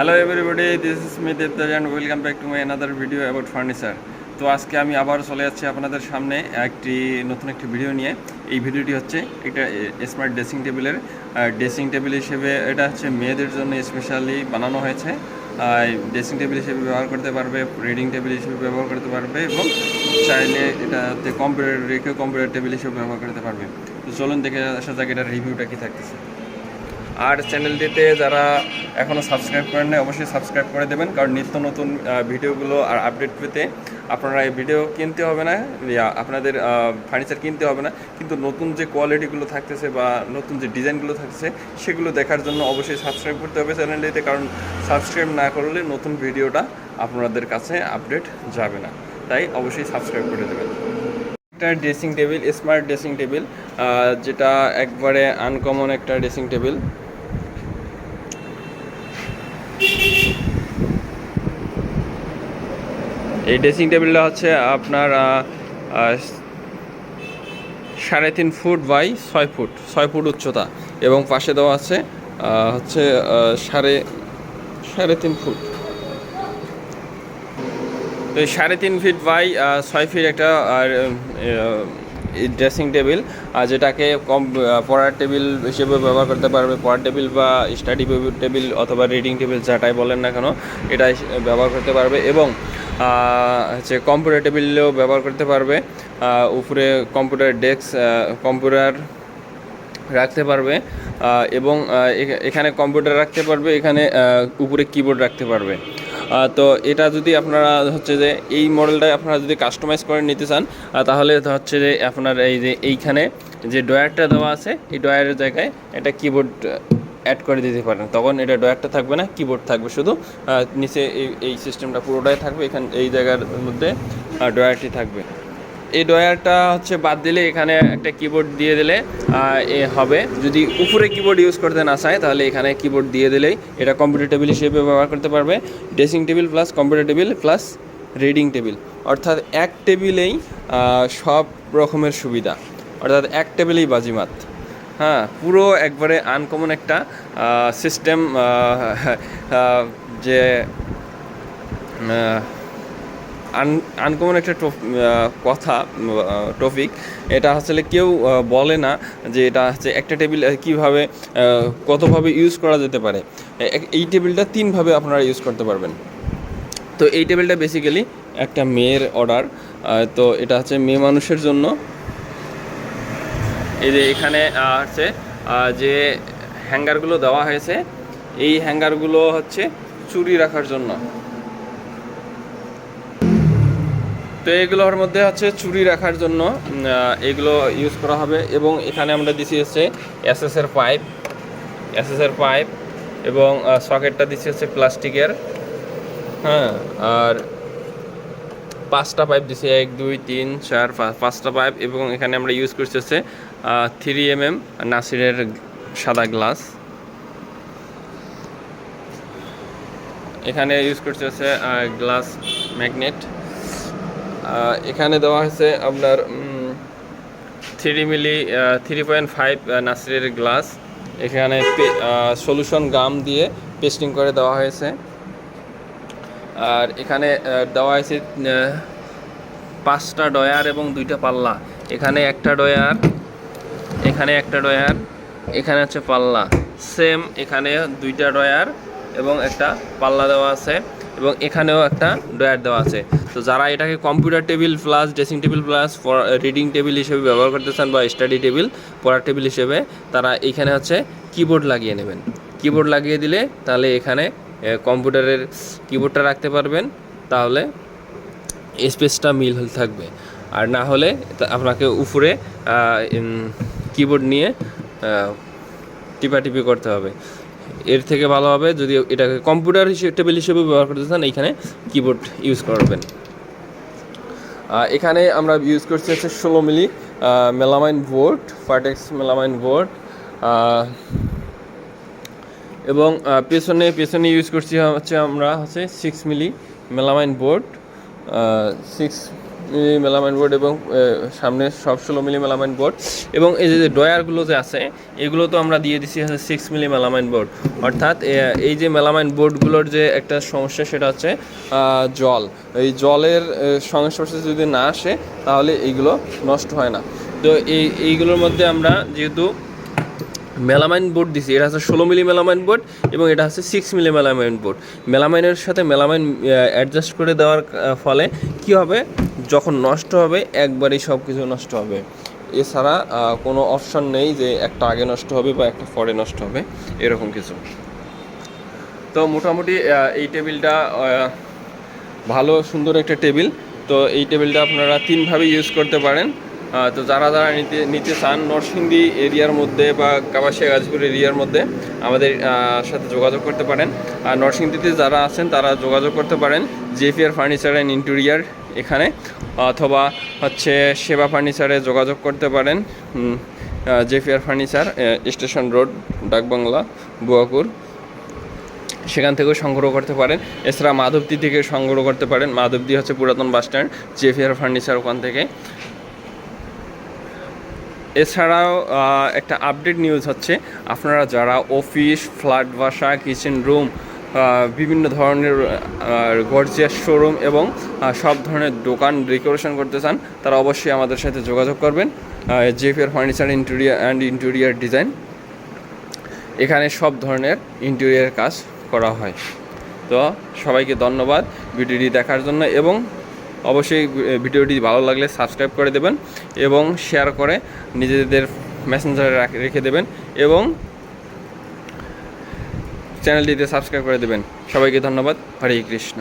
Hello everybody this is me Debdas and welcome back to my another video about furniture তো আজকে আমি আবার চলে যাচ্ছি আপনাদের সামনে একটি নতুন একটি ভিডিও নিয়ে। এই ভিডিওটি হচ্ছে একটা স্মার্ট ড্রেসিং টেবিলের ড্রেসিং টেবিল হিসেবে এটা হচ্ছে মেয়েদের জন্য স্পেশালি বানানো হয়েছে। ড্রেসিং টেবিল হিসেবে ব্যবহার করতে পারবে রিডিং টেবিল হিসেবে ব্যবহার করতে পারবে এবং চাইলে এটাতে কম্পিউটার রেখে কম্পিউটার টেবিল হিসেবে ব্যবহার করতে পারবে। তো চলুন দেখে আসা যাক এটার রিভিউটা কি থাকতেছে। আর চ্যানেলটিতে যারা এখনও সাবস্ক্রাইব করেন নাই, অবশ্যই সাবস্ক্রাইব করে দেবেন, কারণ নিত্য নতুন ভিডিওগুলো আর আপডেট পেতে আপনারা এই ভিডিও কিনতে হবে না আপনাদের ফার্নিচার কিনতে হবে না, কিন্তু নতুন যে কোয়ালিটিগুলো থাকতেছে বা নতুন যে ডিজাইনগুলো থাকতেছে, সেগুলো দেখার জন্য অবশ্যই সাবস্ক্রাইব করতে হবে চ্যানেলটিতে, কারণ সাবস্ক্রাইব না করলে নতুন ভিডিওটা আপনাদের কাছে আপডেট যাবে না। তাই অবশ্যই সাবস্ক্রাইব করে দেবেন। একটা dressing table smart dressing table যেটা একবারে আনকমন একটা ড্রেসিং টেবিল এই ড্রেসিং টেবিলটা হচ্ছে আপনার সাড়ে তিন ফুট বাই ছয় ফুট ছয় ফুট উচ্চতা। এবং পাশে দেওয়া আছে হচ্ছে সাড়ে সাড়ে তিন ফুট। তো সাড়ে তিন ফিট বাই ছয় ফিট একটা, আর ড্রেসিং টেবিল যেটাকে কম পড়ার টেবিল হিসেবে ব্যবহার করতে পারবে, পড়ার টেবিল বা স্টাডি টেবিল অথবা রিডিং টেবিল যাটাই বলেন না কেন এটা ব্যবহার করতে পারবে। এবং হচ্ছে কম্পিউটার টেবিলেও ব্যবহার করতে পারবে। উপরে কম্পিউটার ডেস্ক কম্পিউটার রাখতে পারবে। এবং এখানে কম্পিউটার রাখতে পারবে, এখানে উপরে কিবোর্ড রাখতে পারবে। তো এটা যদি আপনারা হচ্ছে যে এই মডেলটা আপনারা যদি কাস্টমাইজ করে নিতে চান তাহলে হচ্ছে যে আপনার এই যে এইখানে যে ডয়ারটা দেওয়া আছে, এই ডয়ারের জায়গায় একটা কিবোর্ড অ্যাড করে দিতে পারেন। তখন এটা ডয়ারটা থাকবে না কিবোর্ড থাকবে শুধু নিচে এই এই সিস্টেমটা পুরোটাই থাকবে, এখানে, এই জায়গার মধ্যে ডয়ারটি থাকবে। এই ডয়ারটা হচ্ছে বাদ দিলে এখানে একটা কিবোর্ড দিয়ে দিলে এ হবে। যদি উপরে কিবোর্ড ইউজ করতে না চায়, তাহলে এখানে কিবোর্ড দিয়ে দিলেই এটা কম্পিউটার টেবিল হিসেবে ব্যবহার করতে পারবে। Dressing table plus computer table plus reading table অর্থাৎ এক টেবিলেই সব রকমের সুবিধা। অর্থাৎ এক টেবিলেই বাজিমাত। হ্যাঁ পুরো একবারে আনকমন একটা সিস্টেম যে আন আনকমন একটা কথা টপিক এটা আসলে কেউ বলে না যে এটা হচ্ছে একটা টেবিল কীভাবে কতভাবে ইউজ করা যেতে পারে। এই টেবিলটা তিনভাবে আপনারা ইউজ করতে পারবেন। তো এই টেবিলটা বেসিক্যালি একটা মেয়ের অর্ডার তো এটা হচ্ছে মেয়ে মানুষের জন্য। এই যে এখানে হচ্ছে যে হ্যাঙ্গারগুলো দেওয়া হয়েছে, এই হ্যাঙ্গারগুলো হচ্ছে চুরি রাখার জন্য। তো এগুলোর মধ্যে হচ্ছে চুরি রাখার জন্য এগুলো ইউজ করা হবে এবং এখানে আমরা দিছি হচ্ছে এসএসের পাইপ এসএসের পাইপ এবং সকেটটা দিচ্ছি হচ্ছে প্লাস্টিকের হ্যাঁ আর পাঁচটা পাইপ দিছি, এক, দুই, তিন, চার পাঁচটা পাইপ এবং এখানে আমরা ইউজ করছি হচ্ছে থ্রি এম এম নাসিরের সাদা গ্লাস। এখানে ইউজ করছে হচ্ছে গ্লাস ম্যাগনেট এখানে দেওয়া হয়েছে আপনার three milli three point five নাসিরের গ্লাস এখানে সলিউশন গাম দিয়ে পেস্টিং করে দেওয়া হয়েছে। আর এখানে দেওয়া হয়েছে পাঁচটা ডয়ার এবং দুইটা পাল্লা। এখানে একটা ডয়ার এখানে একটা ডয়ার এখানে হচ্ছে পাল্লা। সেম এখানে দুইটা ডয়ার এবং একটা পাল্লা দেওয়া আছে এবং এখানেও একটা ডয়ার দেওয়া আছে। তো যারা এটাকে computer table plus dressing table plus reading table হিসেবে ব্যবহার করতে চান বা স্টাডি টেবিল পড়ার টেবিল হিসেবে, তারা এখানে হচ্ছে কিবোর্ড লাগিয়ে নেবেন। কিবোর্ড লাগিয়ে দিলে তাহলে এখানে কম্পিউটারের কিবোর্ডটা রাখতে পারবেন। তাহলে স্পেসটা মিল থাকবে। আর না হলে আপনাকে উপরে কিবোর্ড নিয়ে টিপাটিপি করতে হবে। এর থেকে ভালো হবে যদি এটাকে কম্পিউটার হিসেবে, টেবিল হিসেবে ব্যবহার করতে চান এখানে কিবোর্ড ইউজ করবেন। এখানে আমরা ইউজ করছি হচ্ছে ষোলো মিলি মেলামাইন বোর্ড ফার্টেক্স মেলামাইন বোর্ড এবং পেছনে পেছনে ইউজ করছি হচ্ছে আমরা হচ্ছে six milli melamine board six milli melamine board এবং সামনে সব ষোলো মিলি মেলামাইন বোর্ড। এবং এই যে ডয়ারগুলো যে আছে, এগুলো তো আমরা দিয়ে দিছি হচ্ছে সিক্স মিলি মেলামাইন বোর্ড। অর্থাৎ এই যে মেলামাইন বোর্ডগুলোর যে একটা সমস্যা, সেটা হচ্ছে জল। এই জলের সংস্পর্শে যদি না আসে, তাহলে এইগুলো নষ্ট হয় না। তো এই, এইগুলোর মধ্যে আমরা যেহেতু মেলামাইন বোর্ড দিছি, এটা হচ্ছে ষোলো মিলি মেলামাইন বোর্ড এবং এটা হচ্ছে সিক্স মিলি মেলামাইন বোর্ড। মেলামাইনের সাথে মেলামাইন অ্যাডজাস্ট করে দেওয়ার ফলে কি হবে? যখন নষ্ট হবে, একবারেই সব কিছু নষ্ট হবে। এছাড়া কোনো অপশন নেই যে একটা আগে নষ্ট হবে বা একটা পরে নষ্ট হবে, এরকম কিছু। তো মোটামুটি এই টেবিলটা ভালো সুন্দর একটা টেবিল। তো এই টেবিলটা আপনারা তিনভাবে ইউজ করতে পারেন। তো যারা যারা নিতে নিতে চান নরসিংদী এরিয়ার মধ্যে বা কাবাসিয়া গাজীপুর এরিয়ার মধ্যে আমাদের সাথে যোগাযোগ করতে পারেন। আর নরসিংদীতে যারা আছেন, তারা যোগাযোগ করতে পারেন জেফিয়ার ফার্নিচার অ্যান্ড ইন্টেরিয়ার এখানে। অথবা হচ্ছে সেবা ফার্নিচারে যোগাযোগ করতে পারেন Zephyr furniture station road, Dakbangla, Buakur. সেখান থেকেও সংগ্রহ করতে পারেন। এছাড়া মাধবদী থেকে সংগ্রহ করতে পারেন। মাধবদী হচ্ছে পুরাতন বাস স্ট্যান্ড জেফিয়ার ফার্নিচার ওখান থেকে। এছাড়াও একটা আপডেট নিউজ হচ্ছে। আপনারা যারা অফিস ফ্ল্যাট বাসা কিচেন রুম বিভিন্ন ধরনের গর্জিয়াস শোরুম এবং সব ধরনের দোকান ডেকোরেশন করতে চান, তারা অবশ্যই আমাদের সাথে যোগাযোগ করবেন। Zephyr furniture interior and interior design এখানে সব ধরনের ইন্টেরিয়ার কাজ করা হয়। তো সবাইকে ধন্যবাদ ভিডিওটি দেখার জন্য এবং অবশ্যই ভিডিওটি ভালো লাগলে সাবস্ক্রাইব করে দেবেন এবং শেয়ার করে নিজেদের মেসেঞ্জারে রেখে দেবেন এবং চ্যানেলটিতে সাবস্ক্রাইব করে দেবেন। সবাইকে ধন্যবাদ। হরে কৃষ্ণ।